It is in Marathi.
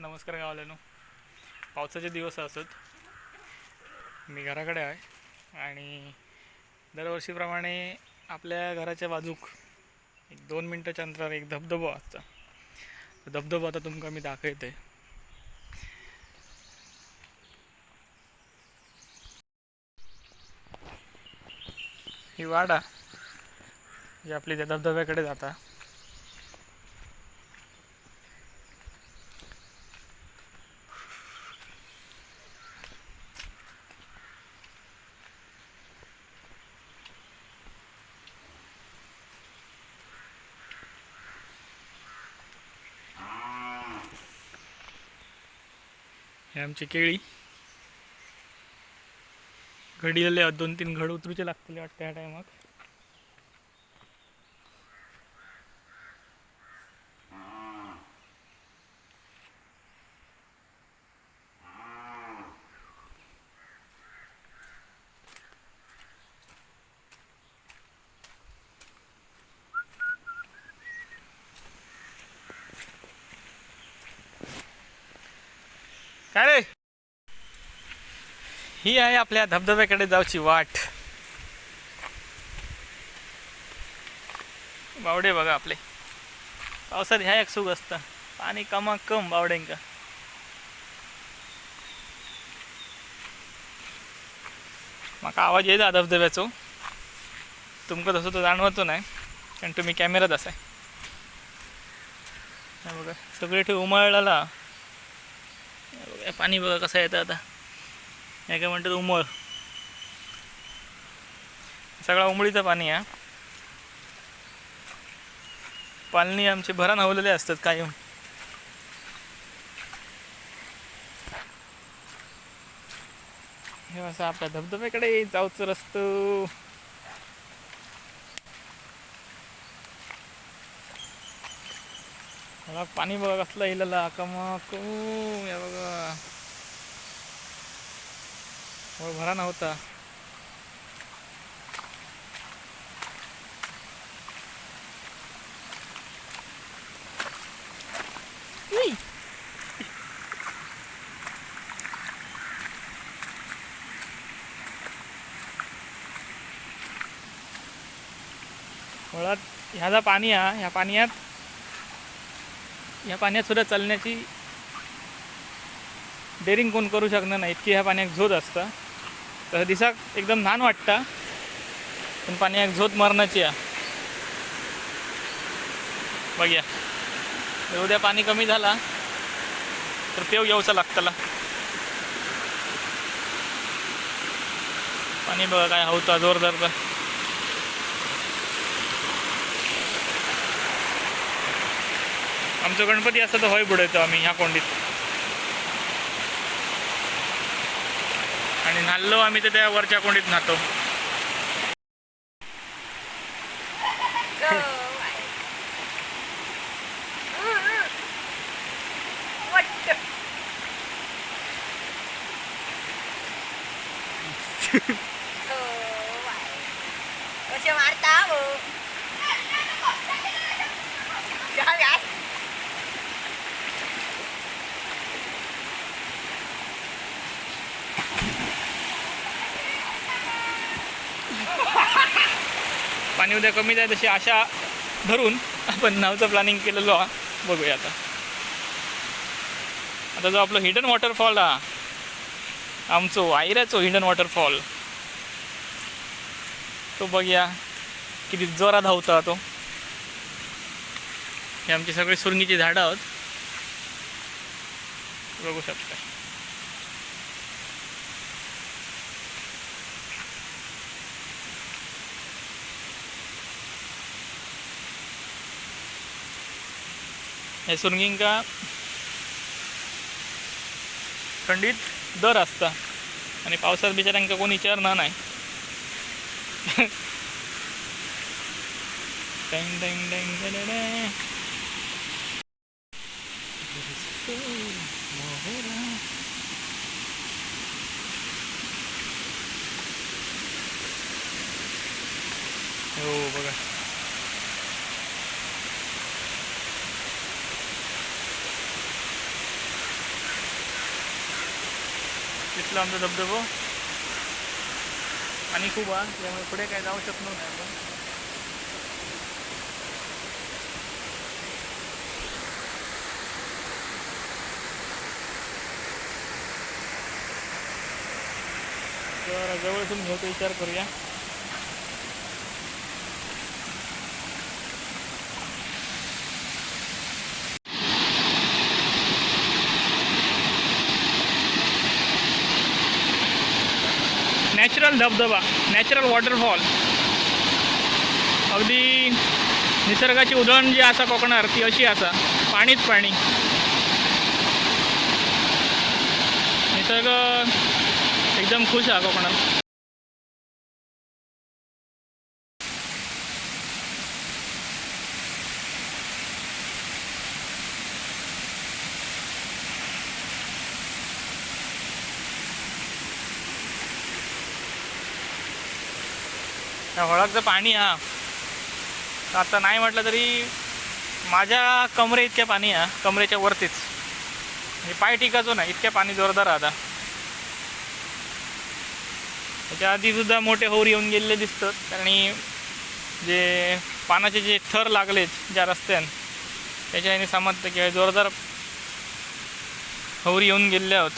नमस्कार गावाल्यानो पावसाचे दिवस असत. मी घराकडे आहे आणि दरवर्षीप्रमाणे आपल्या घराच्या बाजूक एक दोन मिनटाच्या अंतरावर एक धबधबो असता. तो धबधबो आता तुमका मी दाखवते. ही वाडा जी आपली त्या धबधब्याकडे जाता. हे आमची केळी. घडीले दोन तीन घड उतरूचे लागतले वाटतं या टायमाक काय रे? ही आहे आपल्या धबधब्याकडे जाऊची वाट. बावडे बघा आपले. पावसात ह्या एक सुख असतं. पाणी कमा कम बावडेंका म्हाका आवाज येता धबधब्याचो. तुमका तसं तो जाणवतो नाही कारण तुम्ही कॅमेरात असाय. बघा सगळे ठेव उमळला बघा, पाणी बघा कसं येतं आता. हे काय म्हणतात उमळ. सगळा उमळीचं पाणी आहे. पालणी आमचे भरान हवलेले असतात कायम. हे असं आपल्या धबधब्याकडे जाऊचं रस्तो. मला पाणी बघा कसलं इलेला कमाकू या बघा. भरा नव्हता उई. मुळात ह्या जा पाणी हा ह्या पाण्यात ह्या पाण्यात सुद्धा चालण्याची डेअरिंग कोण करू शकणार नाही इतकी ह्या पाण्यात झोत असतं. तर दिसाक एकदम लहान वाटतं पण पाण्यात झोत मरणाची आहे. बघ्या. जर उद्या पाणी कमी झाला तर पेव येऊचा लागतला. पाणी बघा काय हवता जोरदार आमचं गणपती असतं तर होय बुडवतो आम्ही ह्या कोंडीत. आणि नाल्लो आम्ही तर त्या वरच्या कोंडीत नातो कसे मारता हो जाऊया. पाणी उद्या कमी जाईल तशी आशा धरून आपण नावचं प्लॅनिंग केलेलो हा बघूया आता. आता जो आपलं हिडन वॉटरफॉल हा आमचो आयऱ्याचो हिडन वॉटरफॉल तो बघूया किती जोरात धावता तो. हे आमची सगळी सुरंगीची झाडं आहोत. बघू शकता. हे सुरंगींका थंडीत दर असता. आणि पावसात बिचाऱ्यांका कोण विचारणार नाही. डॅंग डॅंग डॅंग. हो बघा. तिथला आमचा धबधबो. आणि खूप आहे त्यामुळे पुढे काय जाऊ शकलो नाही आपण. तर जवळून घेऊ विचार करूया. नॅचरल धबधबा नॅचरल वॉटरफॉल अगदी निसर्गाची उधळण जी आसा कोकणार ती अशी आसा पाणीच पाणी. निसर्ग एकदम खुश हा कोकणात. त्या हळकचं पाणी हा. आता नाही म्हटलं तरी माझ्या कमरे इतक्या पाणी हा कमरेच्या वरतीच. म्हणजे पाय टिकाचो ना इतक्या पाणी जोरदार आता. त्याच्या आधीसुद्धा मोठे होर येऊन गेलेले दिसतात आणि जे पानाचे जे थर लागलेत ज्या रस्त्यान त्याच्या समजतं की जोरदार होरी येऊन गेले आहोत.